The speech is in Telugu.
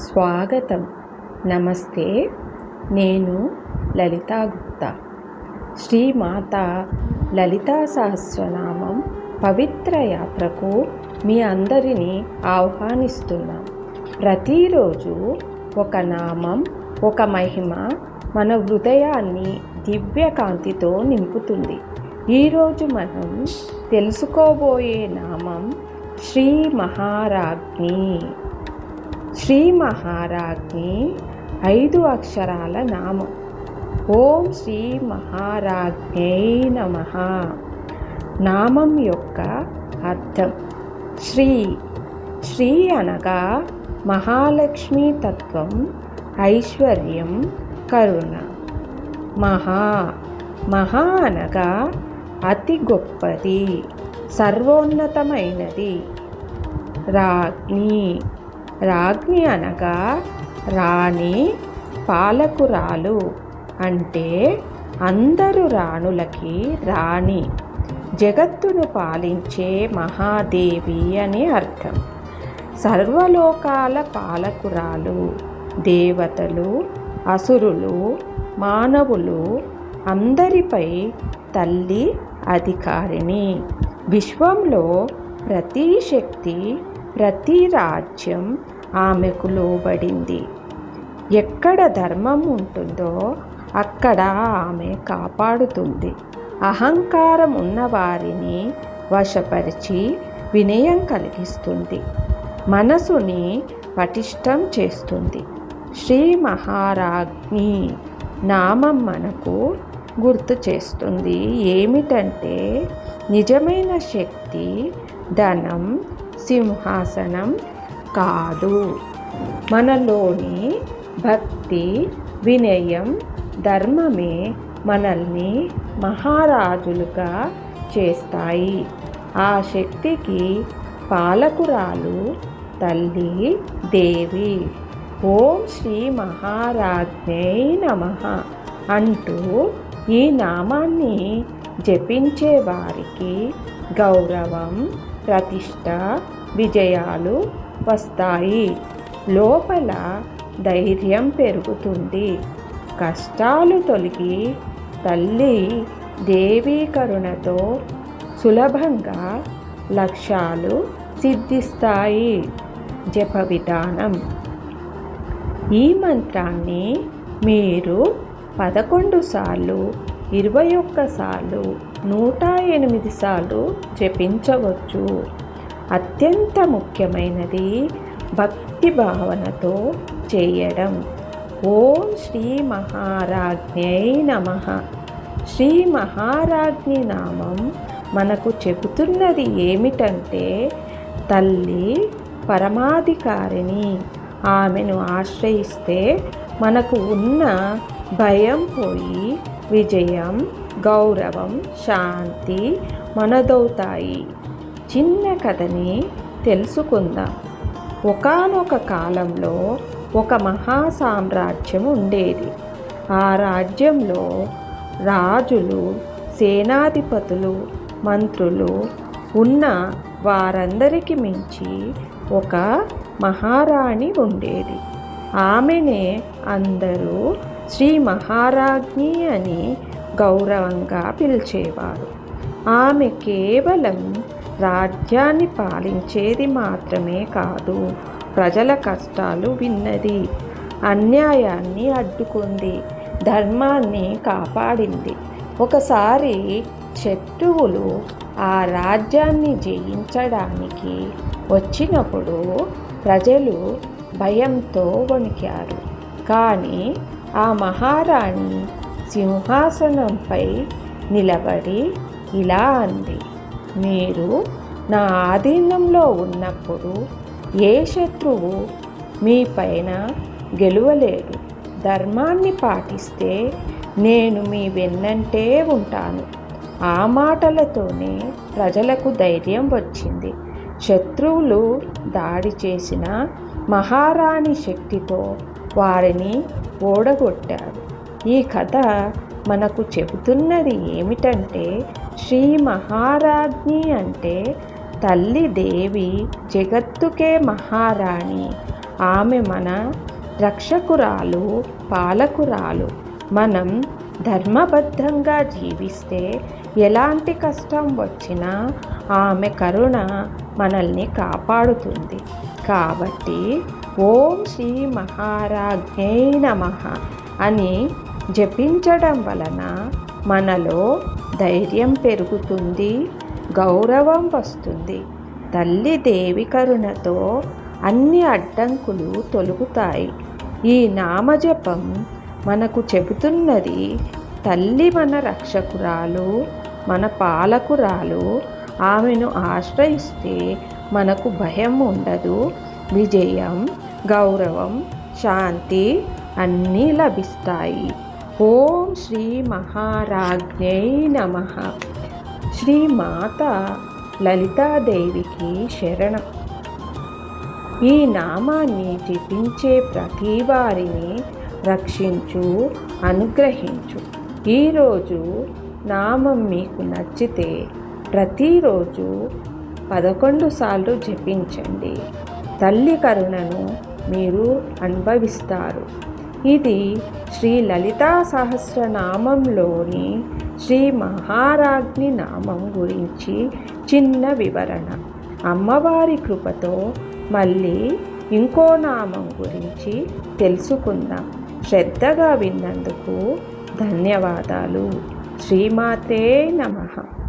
స్వాగతం. నమస్తే నేను లలితా గుప్తా. శ్రీమాత లలితా సహస్రనామం పవిత్ర యాత్రకు మీ అందరినీ ఆహ్వానిస్తున్నాం. ప్రతిరోజు ఒక నామం ఒక మహిమ మన హృదయాన్ని దివ్యకాంతితో నింపుతుంది. ఈరోజు మనం తెలుసుకోబోయే నామం శ్రీ మహారాజ్ఞి శ్రీ మహారాజ్ఞి ఐదు అక్షరాల నామం. ఓం శ్రీ మహారాజ్ఞై నమ. నామం యొక్క అర్థం శ్రీ. శ్రీ అనగా మహాలక్ష్మి తత్వం ఐశ్వర్యం కరుణ. మహా. మహా అనగా అతి గొప్పది సర్వోన్నతమైనది. రాజ్ఞి. రాజ్ఞి అనగా రాణి పాలకురాలు అంటే అందరు రాణులకి రాణి. జగత్తును పాలించే మహాదేవి అని అర్థం. సర్వలోకాల పాలకురాలు దేవతలు అసురులు మానవులు అందరిపై తల్లి అధికారిణి. విశ్వంలో ప్రతి శక్తి ప్రతి రాజ్యం ఆమెకు లోబడింది. ఎక్కడ ధర్మం ఉంటుందో అక్కడ ఆమె కాపాడుతుంది. అహంకారం ఉన్నవారిని వశపరిచి వినయం కలిగిస్తుంది. మనసుని పటిష్టం చేస్తుంది. శ్రీ మహారాజ్ఞి నామం మనకు గుర్తు చేస్తుంది. ఏమిటంటే నిజమైన శక్తి ధనం సింహాసనం కాదు. మనలోని భక్తి వినయం ధర్మమే మనల్ని మహారాజులుగా చేస్తాయి. ఆ శక్తికి పాలకురాలు తల్లి దేవి. ఓం శ్రీ మహారాజ్ఞై నమ అంటూ ఈ నామాన్ని జపించే వారికి గౌరవం ప్రతిష్ట విజయాలు వస్తాయి. లోపల ధైర్యం పెరుగుతుంది. కష్టాలు తొలగి తల్లి దేవీ కరుణతో సులభంగా లక్ష్యాలు సిద్ధిస్తాయి. జప విధానం. ఈ మంత్రాన్ని మీరు పదకొండు సార్లు ఇరవై ఒక్కసార్లు నూట ఎనిమిది సార్లు జపించవచ్చు. అత్యంత ముఖ్యమైనది భక్తి భావనతో చేయడం. ఓం శ్రీ మహారాజ్ఞై నమ. శ్రీ మహారాజ్ఞి నామం మనకు చెబుతున్నది ఏమిటంటే తల్లి పరమాధికారిని ఆమెను ఆశ్రయిస్తే మనకు ఉన్న భయం పోయి విజయం గౌరవం శాంతి మనదవుతాయి చిన్న కథని తెలుసుకుందాం. ఒకానొక కాలంలో ఒక మహా సామ్రాజ్యం ఉండేది. ఆ రాజ్యంలో రాజులు సేనాధిపతులు మంత్రులు ఉన్న వారందరికి మించి ఒక మహారాణి ఉండేది. ఆమెనే అందరూ శ్రీ మహారాజ్ఞి అని గౌరవంగా పిలిచేవారు. ఆమె కేవలం రాజ్యాన్ని పాలించేది మాత్రమే కాదు ప్రజల కష్టాలు విన్నది అన్యాయాన్ని అడ్డుకుంది ధర్మాన్ని కాపాడింది. ఒకసారి శత్రువులు ఆ రాజ్యాన్ని జయించడానికి వచ్చినప్పుడు ప్రజలు భయంతో వణికారు. కానీ ఆ మహారాణి సింహాసనంపై నిలబడి ఇలా అంది మీరు నా ఆధీనంలో ఉన్నప్పుడు ఏ శత్రువు మీ పైన గెలువలేడు. ధర్మాన్ని పాటిస్తే నేను మీ వెన్నంటే ఉంటాను. ఆ మాటలతోనే ప్రజలకు ధైర్యం వచ్చింది. శత్రువులు దాడి చేసిన మహారాణి శక్తితో వారిని ఓడగొట్టారు. ఈ కథ మనకు చెబుతున్నది ఏమిటంటే శ్రీ మహారాజ్ఞి అంటే తల్లి దేవి జగత్తుకే మహారాణి. ఆమె మన రక్షకురాలు పాలకురాలు. మనం ధర్మబద్ధంగా జీవిస్తే ఎలాంటి కష్టం వచ్చినా ఆమె కరుణ మనల్ని కాపాడుతుంది. కాబట్టి ఓం శ్రీ మహారాజ్ఞై నమ అని జపించడం వలన మనలో ధైర్యం పెరుగుతుంది గౌరవం వస్తుంది. తల్లి దేవి కరుణతో అన్ని అడ్డంకులు తొలుగుతాయి. ఈ నామజపం మనకు చెబుతున్నది తల్లి మన రక్షకురాలు మన పాలకురాలు ఆమెను ఆశ్రయిస్తే మనకు భయం ఉండదు విజయం గౌరవం శాంతి అన్నీ లభిస్తాయి. ఓం శ్రీ మహారాజ్ఞై నమ. శ్రీ మాత లలితాదేవికి శరణం. ఈ నామాన్ని జపించే ప్రతి వారిని రక్షించు అనుగ్రహించు. ఈరోజు నామం మీకు నచ్చితే ప్రతిరోజు పదకొండు సార్లు జపించండి. తల్లి కరుణను మీరు అనుభవిస్తారు. ఇది శ్రీ లలితా సహస్రనామంలోని శ్రీ మహారాజ్ని నామం గురించి చిన్న వివరణ. అమ్మవారి కృపతో మళ్ళీ ఇంకో నామం గురించి తెలుసుకుందాం. శ్రద్ధగా విన్నందుకు ధన్యవాదాలు. శ్రీమాతే నమః.